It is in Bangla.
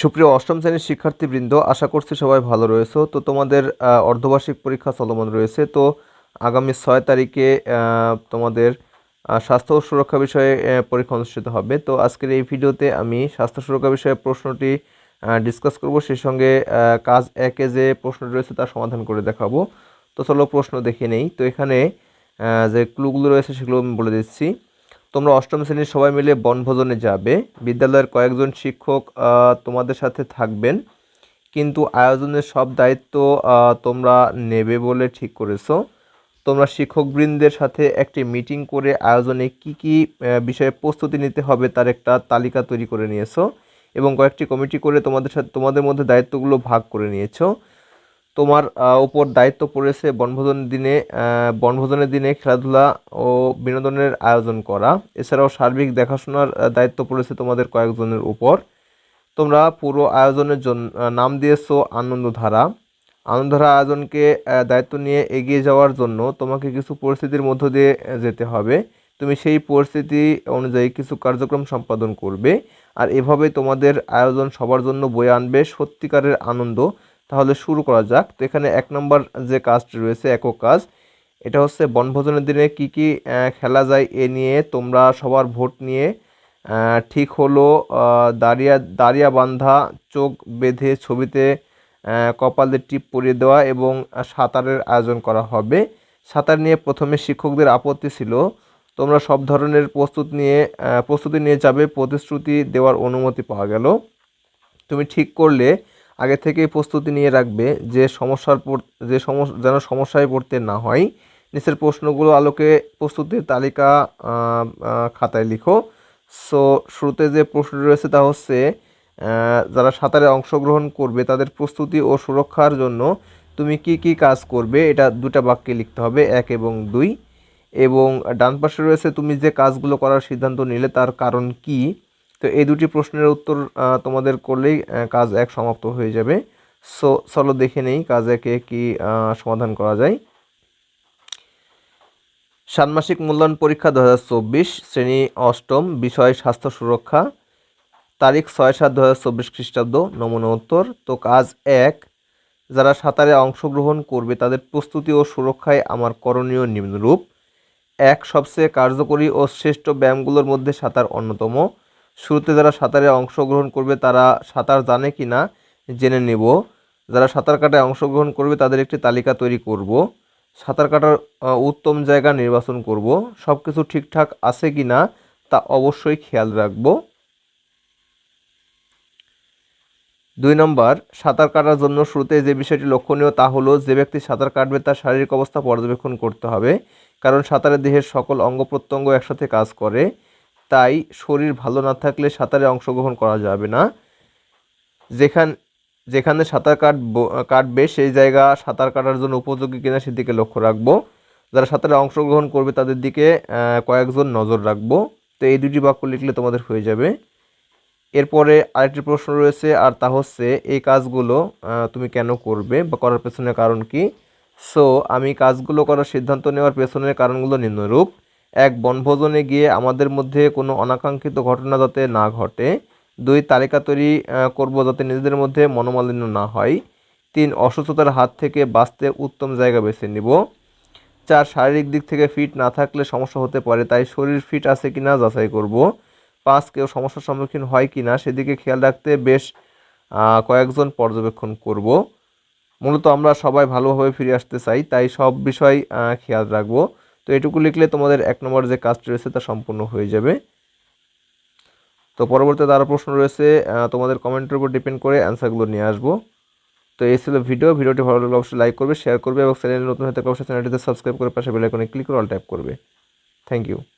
সুপ্রিয় অষ্টম শ্রেণির শিক্ষার্থীবৃন্দ, আশা করছি সবাই ভালো রয়েছে। তো তোমাদের অর্ধবার্ষিক পরীক্ষা চলমান রয়েছে। তো আগামী ছয় তারিখে তোমাদের স্বাস্থ্য ও সুরক্ষা বিষয়ে পরীক্ষা অনুষ্ঠিত হবে। তো আজকের এই ভিডিওতে আমি স্বাস্থ্য সুরক্ষা বিষয়ে প্রশ্নটি ডিসকাস করব। সেই সঙ্গে কাজ একে যে প্রশ্নটি রয়েছে তার সমাধান করে দেখাবো। তো চলো প্রশ্ন দেখে নেই। তো এখানে যে ক্লুগুলো রয়েছে সেগুলো আমি বলে দিচ্ছি। তোমরা অষ্টম শ্রেণির সবাই মিলে বনভোজনে যাবে। বিদ্যালয়ের কয়েকজন শিক্ষক তোমাদের সাথে থাকবেন। কিন্তু আয়োজনের সব দায়িত্ব তোমরা নেবে বলে ঠিক করেছ। তোমরা শিক্ষকবৃন্দের সাথে একটি মিটিং করে আয়োজনে কি কি বিষয়ে প্রস্তুতি নিতে হবে তার একটা তালিকা তৈরি করে নিয়েছো এবং কয়েকটি কমিটি করে তোমাদের সাথে, তোমাদের মধ্যে দায়িত্বগুলো ভাগ করে নিয়েছো। তোমার উপর দায়িত্ব পড়েছে বনভোজনের দিনে বনভোজনের দিনে খেলাধুলা ও বিনোদনের আয়োজন করা। এছাড়াও সার্বিক দেখাশোনার দায়িত্ব পড়েছে তোমাদের কয়েকজনের উপর। তোমরা পুরো আয়োজনের জন্য নাম দিয়েছ আনন্দধারা। আনন্দধারা আয়োজনকে দায়িত্ব নিয়ে এগিয়ে যাওয়ার জন্য তোমাকে কিছু পরিস্থিতির মধ্য দিয়ে যেতে হবে। তুমি সেই পরিস্থিতি অনুযায়ী কিছু কার্যক্রম সম্পাদন করবে। আর এভাবে তোমাদের আয়োজন সবার জন্য বয়ে আনবে সত্যিকারের আনন্দ। তাহলে শুরু করা যাক। তো এখানে এক নম্বর যে কাজটি রয়েছে, একক কাজ, এটা হচ্ছে বনভোজনের দিনে কি কি খেলা যায় এ নিয়ে তোমরা সবার ভোট নিয়ে ঠিক হলো দাঁড়িয়া দাঁড়িয়া বান্ধা চোখ বেঁধে ছবিতে কপালে টিপ পরিয়ে দেওয়া এবং সাঁতারের আয়োজন করা হবে। সাঁতার নিয়ে প্রথমে শিক্ষকদের আপত্তি ছিল। তোমরা সব ধরনের প্রস্তুত নিয়ে প্রস্তুতি নিয়ে যাবে, প্রতিশ্রুতি দেওয়ার অনুমতি পাওয়া গেল। তুমি ঠিক করলে আগে থেকেই প্রস্তুতি নিয়ে রাখবে যে সমস্যার যে সমস্যা যেন সমস্যায় পড়তে না হয়। নিচের প্রশ্নগুলো আলোকে প্রস্তুতির তালিকা খাতায় লিখো। সো, শুরুতে যে প্রশ্নটি রয়েছে তা হচ্ছে যারা সাঁতারে অংশগ্রহণ করবে তাদের প্রস্তুতি ও সুরক্ষার জন্য তুমি কি কি কাজ করবে? এটা দুটা বাক্যে লিখতে হবে, এক এবং দুই। এবং ডান পাশে রয়েছে, তুমি যে কাজগুলো করার সিদ্ধান্ত নিলে তার কারণ কি? তো এই দুটি প্রশ্নের উত্তর তোমাদের করলেই কাজ এক সমাপ্ত হয়ে যাবে। সো, চলো দেখে নেই কাজ একে কি সমাধান করা যায়। ষান্মাসিক মূল্যায়ন পরীক্ষা দু হাজার চব্বিশ, শ্রেণি অষ্টম, বিষয় স্বাস্থ্য সুরক্ষা। তারিখ ছয় সাত দু হাজার চব্বিশ খ্রিস্টাব্দ, নমুনা উত্তর। তো কাজ এক, যারা সাঁতারে অংশগ্রহণ করবে তাদের প্রস্তুতি ও সুরক্ষায় আমার করণীয় নিম্নরূপ। এক, সবচেয়ে কার্যকরী ও শ্রেষ্ঠ ব্যায়ামগুলোর মধ্যে সাঁতার অন্যতম। শুরুতে যারা সাঁতারে অংশগ্রহণ করবে, তারা সাঁতার জানে কি না জেনে নেব। যারা সাঁতার কাটায় অংশগ্রহণ করবে, তাদের একটি তালিকা তৈরি করব। সাঁতার কাটার উত্তম জায়গা নির্বাচন করব। সব কিছু ঠিকঠাক আছে কি না, তা অবশ্যই খেয়াল রাখব। দুই নম্বর, সাঁতার কাটার জন্য শুরুতে যে বিষয়টি লক্ষণীয় তা হলো, যে ব্যক্তি সাঁতার কাটবে, তার শারীরিক অবস্থা পর্যবেক্ষণ করতে হবে। কারণ সাঁতারের দেহের সকল অঙ্গ প্রত্যঙ্গ একসাথে কাজ করে। তাই শরীর ভালো না থাকলে সাঁতারে অংশগ্রহণ করা যাবে না। যেখান, যেখানে সাঁতার কাটবো কাটবে সেই জায়গা সাঁতার কাটার জন্য উপযোগী কিনা সেদিকে লক্ষ্য রাখব। যারা সাঁতারে অংশগ্রহণ করবে তাদের দিকে কয়েকজন নজর রাখব। তো এই দুটি বাক্য লিখলে তোমাদের হয়ে যাবে। এরপরে আরেকটি প্রশ্ন রয়েছে, আর তা হচ্ছে, এই কাজগুলো তুমি কেন করবে বা করার পেছনে কারণ কি? সো আমি কাজগুলো করার সিদ্ধান্ত নেওয়ার পেছনের কারণগুলো নিম্নরূপ। এক বনভোজনে গিয়ে আমাদের মধ্যে কোনো অনাকাঙ্ক্ষিত ঘটনা যাতে না ঘটে। দুই, তালিকা তৈরি করব যাতে নিজেদের মধ্যে মনোমালিন্য না হয়। তিন, অসুস্থতার হাত থেকে বাঁচতে উত্তম জায়গা বেছে নিব। চার, শারীরিক দিক থেকে ফিট না থাকলে সমস্যা হতে পারে, তাই শরীর ফিট আছে কি না যাচাই করব। পাঁচ, কেউ সমস্যার সম্মুখীন হয় কি না সেদিকে খেয়াল রাখতে বেশ কয়েকজন পর্যবেক্ষণ করব। মূলত আমরা সবাই ভালোভাবে ফিরে আসতে চাই, তাই সব বিষয় খেয়াল রাখব। তো এটুকু লিখলে তোমাদের এক নম্বর যে কাজটি রয়েছে তা সম্পূর্ণ হয়ে যাবে। তো পরবর্তীতে আরও প্রশ্ন রয়েছে তোমাদের কমেন্টের উপর ডিপেন্ড করে অ্যান্সারগুলো নিয়ে আসব। তো এই ছিল ভিডিও, ভিডিওটি ভালো লাগলে অবশ্যই লাইক করবে, শেয়ার করবে এবং চ্যানেলে নতুন হতে অবশ্যই চ্যানেলটিতে সাবস্ক্রাইব করে পাশে বেলাইকনে ক্লিক করে অল ট্যাপ করবে। Thank you.